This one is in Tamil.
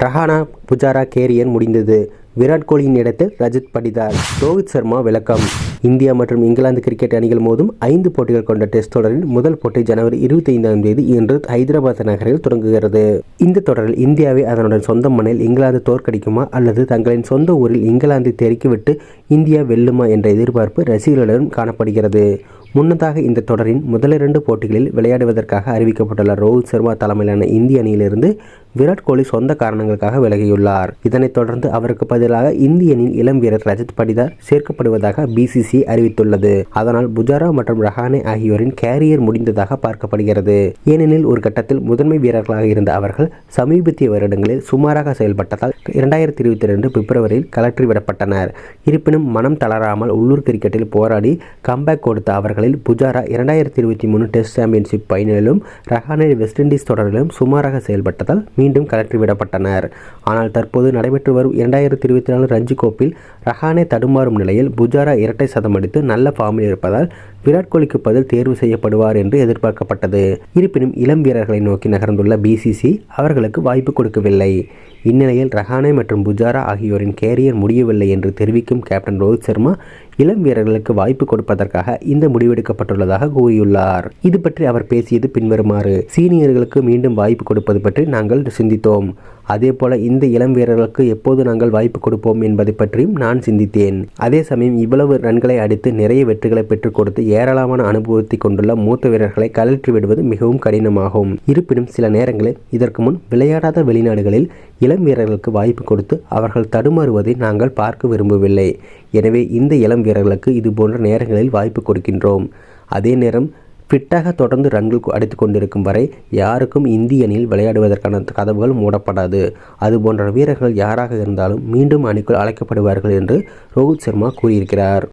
ரஹானா புஜாரா கேரியர் முடிந்தது. விராட் கோலியின் இடத்தில் ரஜத் படிதார் ரோஹித் சர்மா விளக்கம். இந்தியா மற்றும் இங்கிலாந்து கிரிக்கெட் அணிகள் மோதும் ஐந்து போட்டிகள் கொண்ட டெஸ்ட் தொடரின் முதல் போட்டி ஜனவரி இருபத்தி ஐந்தாம் தேதி இன்று ஹைதராபாத் நகரில் தொடங்குகிறது. இந்த தொடரில் இந்தியாவை அதனுடன் சொந்த மண்ணில் இங்கிலாந்து தோற்கடிக்குமா அல்லது தங்களின் சொந்த ஊரில் இங்கிலாந்தை தெறிக்கிவிட்டு இந்தியா வெல்லுமா என்ற எதிர்பார்ப்பு ரசிகர்களிடம் காணப்படுகிறது. முன்னதாக இந்த தொடரின் முதலிரண்டு போட்டிகளில் விளையாடுவதற்காக அறிவிக்கப்பட்டுள்ள ரோஹித் சர்மா தலைமையிலான இந்திய அணியிலிருந்து விராட் கோலி சொந்த காரணங்களுக்காக விலகியுள்ளார். இதனைத் தொடர்ந்து அவருக்கு பதிலாக இந்திய அணியின் இளம் வீரர் ரஜத் படிதார் சேர்க்கப்படுவதாக பிசிசி அறிவித்துள்ளது. அதனால் புஜாரா மற்றும் ரஹானே ஆகியோரின் கேரியர் முடிந்ததாக பார்க்கப்படுகிறது. ஏனெனில் ஒரு கட்டத்தில் முதன்மை வீரர்களாக இருந்த அவர்கள் சமீபத்திய வருடங்களில் சுமாராக செயல்பட்டதால் இரண்டாயிரத்தி இருபத்தி ரெண்டு பிப்ரவரியில் கலற்றிவிடப்பட்டனர் இருப்பினும் மனம் தளராமல் உள்ளூர் கிரிக்கெட்டில் போராடி கம்பேக் கொடுத்த அவர்களில் புஜாரா இரண்டாயிரத்தி இருபத்தி மூணு டெஸ்ட் சாம்பியன்ஷிப் ஃபைனலிலும் ரஹானே வெஸ்ட் இண்டீஸ் தொடரிலும் சுமாராக செயல்பட்டதால் மீண்டும் கலற்றிவிடப்பட்டனர் ஆனால் தற்போது நடைபெற்று வரும் இரண்டாயிரத்தி இருபத்தி நாலு ரஞ்சி கோப்பில் ரஹானே தடுமாறும் நிலையில் புஜாரா இரட்டை சதம் அடித்து நல்ல ஃபார்மில் இருப்பதால் விராட் கோலிக்கு பதில் தேர்வு செய்யப்படுவார் என்று எதிர்பார்க்கப்பட்டது. இருப்பினும் இளம் வீரர்களை நோக்கி நகர்ந்துள்ள பிசிசி அவர்களுக்கு வாய்ப்பு கொடுக்கவில்லை. இந்நிலையில் ரஹானே மற்றும் புஜாரா ஆகியோரின் கேரியர் முடியவில்லை என்று தெரிவிக்கும் கேப்டன் ரோஹித் சர்மா இளம் வீரர்களுக்கு வாய்ப்பு கொடுப்பதற்காக இந்த முடிவெடுக்கப்பட்டுள்ளதாக கூறியுள்ளார். இது பற்றி அவர் பேசியது பின்வருமாறு. சீனியர்களுக்கு மீண்டும் வாய்ப்பு கொடுப்பது பற்றி நாங்கள் சிந்தித்தோம். அதே போல இந்த இளம் வீரர்களுக்கு எப்போது நாங்கள் வாய்ப்பு கொடுப்போம் என்பதை பற்றியும் நான் சிந்தித்தேன். அதே சமயம் இவ்வளவு ரன்களை அடித்து நிறைய வெற்றிகளை பெற்றுக் கொடுத்து ஏராளமான அனுபவத்தை கொண்டுள்ள மூத்த வீரர்களை கழற்றி விடுவது மிகவும் கடினமாகும். இருப்பினும் சில நேரங்களில் இதற்கு முன் விளையாடாத வெளிநாடுகளில் இளம் வீரர்களுக்கு வாய்ப்பு கொடுத்து அவர்கள் தடுமாறுவதை நாங்கள் பார்க்க விரும்பவில்லை. எனவே இந்த இளம் வீரர்களுக்கு இது போன்ற நேரங்களில் வாய்ப்பு கொடுக்கின்றோம். அதே நேரம் ஃபிட்டாக தொடர்ந்து ரன்கள் அடித்து கொண்டிருக்கும் வரை யாருக்கும் இந்திய அணியில் விளையாடுவதற்கான கதவுகள் மூடப்படாது. அது போன்ற வீரர்கள் யாராக இருந்தாலும் மீண்டும் அணிக்குள் அழைக்கப்படுவார்கள் என்று ரோஹித் சர்மா கூறியிருக்கிறார்.